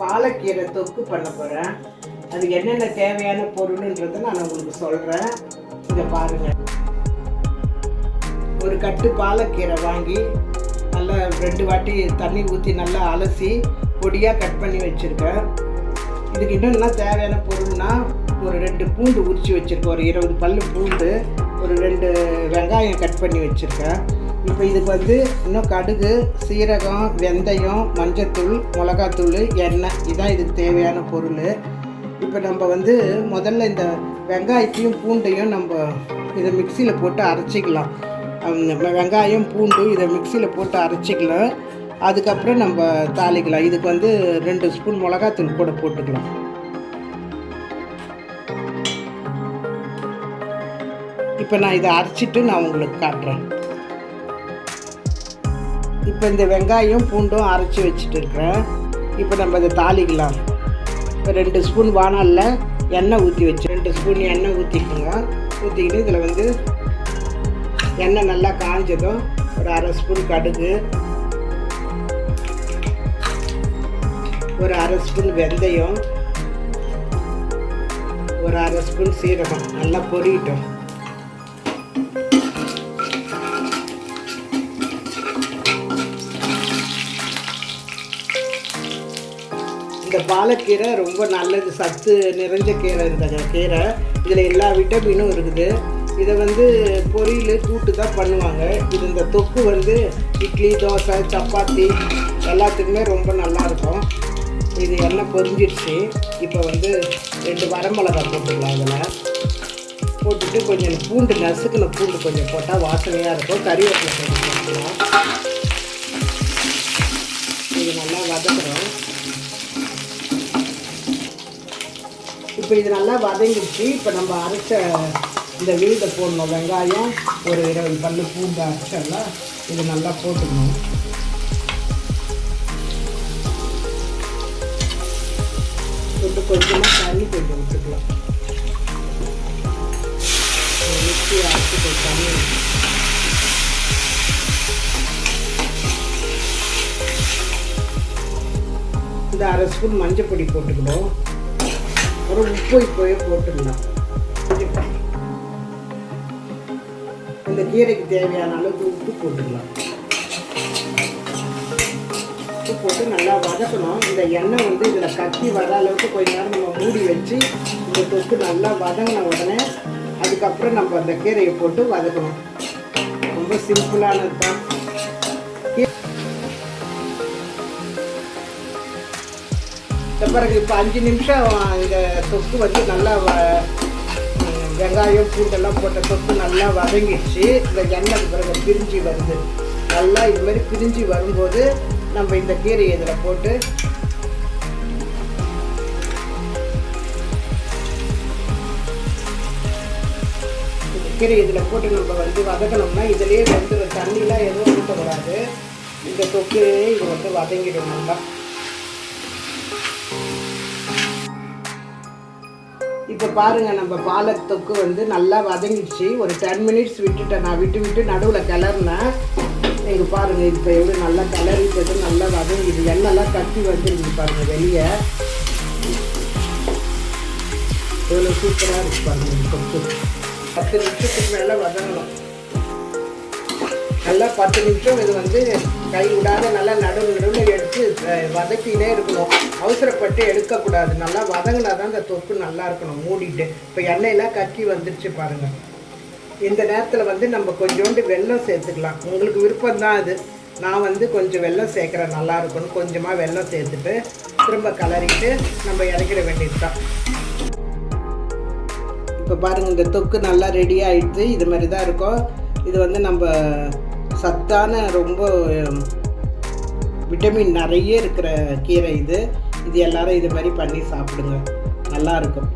பாலக்கீரை தொக்கு பண்ண போகிறேன் அதுக்கு என்னென்ன தேவையான பொருள்ன்றதை நான் உங்களுக்கு சொல்கிறேன் இதை பாருங்கள் ஒரு கட்டு பாலக்கீரை வாங்கி நல்லா ரெண்டு வாட்டி தண்ணி ஊற்றி நல்லா அலசி பொடியாக கட் பண்ணி வச்சுருக்கேன். இதுக்கு என்னென்ன தேவையான பொருள்னா ஒரு ரெண்டு பூண்டு உரித்து வச்சுருக்கேன். ஒரு இருபது பல் பூண்டு ஒரு ரெண்டு வெங்காயம் கட் பண்ணி வச்சுருக்கேன். இப்போ இதுக்கு வந்து இன்னும் கடுகு சீரகம் வெந்தயம் மஞ்சத்தூள் மிளகாத்தூள் எண்ணெய். இதான் இதுக்கு தேவையான பொருள். இப்போ நம்ம வந்து முதல்ல இந்த வெங்காயத்தையும் பூண்டையும் நம்ம இதை மிக்சியில் போட்டு அரைச்சிக்கலாம். வெங்காயம் பூண்டு இதை மிக்சியில் போட்டு அரைச்சிக்கலாம். அதுக்கப்புறம் நம்ம தாளிக்கலாம். இதுக்கு வந்து ரெண்டு ஸ்பூன் மிளகாத்தூள் கூட போட்டுக்கலாம். இப்போ நான் இதை அரைச்சிட்டு நான் உங்களுக்கு காட்டுறேன். இப்போ இந்த வெங்காயம் பூண்டும் அரைச்சி வச்சுட்டு இருக்கிறேன். இப்போ நம்ம இதை தாளிக்கலாம். இப்போ ரெண்டு ஸ்பூன் வானலில் எண்ணெய் ஊற்றி வச்சு ரெண்டு ஸ்பூன் எண்ணெய் ஊற்றிக்கோங்க ஊற்றிக்கிட்டு இதில் வந்து எண்ணெய் நல்லா காஞ்சதும் ஒரு அரை ஸ்பூன் கடுகு ஒரு அரை ஸ்பூன் வெந்தயம் ஒரு அரை ஸ்பூன் சீரகம். நல்லா பொரியட்டும். பாலக்கீரை ரொம்ப நல்லது சத்து நிறைஞ்ச கீரை இந்த கீரை. இதில் எல்லா விட்டமினும் இருக்குது. இதை வந்து பொரியல் கூட்டு தான் பண்ணுவாங்க. இது இந்த தொக்கு வந்து இட்லி தோசை சப்பாத்தி எல்லாத்துக்குமே ரொம்ப நல்லாயிருக்கும் இது எண்ணெய் பொரிஞ்சிடுச்சு. இப்போ வந்து ரெண்டு வரமிளகா போட்டுக்கலாம் அதில் போட்டுட்டு கொஞ்சம் பூண்டு நசுக்கின பூண்டு கொஞ்சம் போட்டால் வாசனையாக இருக்கும். கறிவேப்பிலை கொஞ்சம் போட்டுக்கலாம். இது நல்லா வதக்குறோம். இப்போ இது நல்லா வதங்கிடுச்சு. இப்போ நம்ம அரைச்ச இந்த விழுதை போடணும். வெங்காயம் ஒரு இருபது பல்லு பூண்டு அரைச்செல்லாம் இது நல்லா போட்டுக்கணும். போட்டு கொஞ்சமாக தண்ணி கொஞ்சம் விட்டுக்கலாம். மிக்சி அரைச்சி கொஞ்சம் இந்த அரை ஸ்பூன் மஞ்சள் பொடி போட்டுக்கணும் ஒரு உப்பு இப்போயே போட்டுடலாம் இந்த கீரைக்கு தேவையான அளவுக்கு உப்பு போட்டுக்கலாம். உப்பு போட்டு நல்லா வதக்கணும். இந்த எண்ணெய் வந்து இதில் கத்தி வர அளவுக்கு கொஞ்ச நேரம் நம்ம மூடி வச்சு இந்த தொக்கு நல்லா வதங்கின உடனே அதுக்கப்புறம் நம்ம அந்த கீரையை போட்டு வதக்கணும். ரொம்ப சிம்பிளானது தான் இந்த பிறகு இப்போ அஞ்சு நிமிஷம் இந்த தொக்கு வந்து நல்லா வ வெங்காயம் பூண்டெல்லாம் போட்ட தொக்கு நல்லா வதங்கிடுச்சு. இந்த எண்ணெய் பிறகு பிரிஞ்சு வருது. நல்லா இது மாதிரி பிரிஞ்சு வரும்போது நம்ம இந்த கீரையை இதில் போட்டு இந்த கீரை இதில் போட்டு நம்ம வந்து வதக்கணும்னா இதுலேயே வந்து தண்ணிலாம் எதுவும் ஊற்றக்கூடாது இந்த தொக்கு இது வந்து வதங்கிடும் நல்லா இப்போ பாருங்கள் நம்ம பாலக் தொக்கு வந்து நல்லா வதங்கிடுச்சு. ஒரு டென் மினிட்ஸ் விட்டுட்டேன். நான் விட்டு விட்டு நடுவில் கிளறினேன். நீங்கள் பாருங்கள் இப்போ எவ்வளோ நல்லா கிளறிட்டது நல்லா வதங்கிது எண்ணெய்லாம் கட்டி வந்துருக்கு பாருங்கள் வெளியே. எவ்வளோ சூப்பராக இருக்கு பாருங்கள் தொக்கு பத்து நிமிஷத்துக்கு மேலே வதங்கணும். நல்லா பத்து நிமிஷம் இது வந்து கை விடாத நல்லா நடுவு நடுவில் எடுத்து வதக்கினே இருக்கணும். அவசரப்பட்டு எடுக்கக்கூடாது. நல்லா வதங்கினா தான் இந்த தொக்கு நல்லா இருக்கணும். மூடிட்டு. இப்போ எண்ணெயெல்லாம் கக்கி வந்துடுச்சு பாருங்கள் இந்த நேரத்தில் வந்து நம்ம கொஞ்சோண்டு வெல்லம் சேர்த்துக்கலாம். உங்களுக்கு விருப்பம் தான் அது. நான் வந்து கொஞ்சம் வெல்லம் சேர்க்குறேன். நல்லா இருக்கும்னு கொஞ்சமாக வெள்ளம் சேர்த்துட்டு திரும்ப கலரிட்டு நம்ம இறக்கிட வேண்டியது தான் இப்போ பாருங்கள் இந்த தொக்கு நல்லா ரெடி ஆகிடுது இது மாதிரி தான் இருக்கும். இது வந்து நம்ம சத்தான ரொம்ப விட்டமின் நிறைய இருக்கிற கீரை இது. இது எல்லாரும் இது மாதிரி பண்ணி சாப்பிடுங்க. நல்லா இருக்கும்.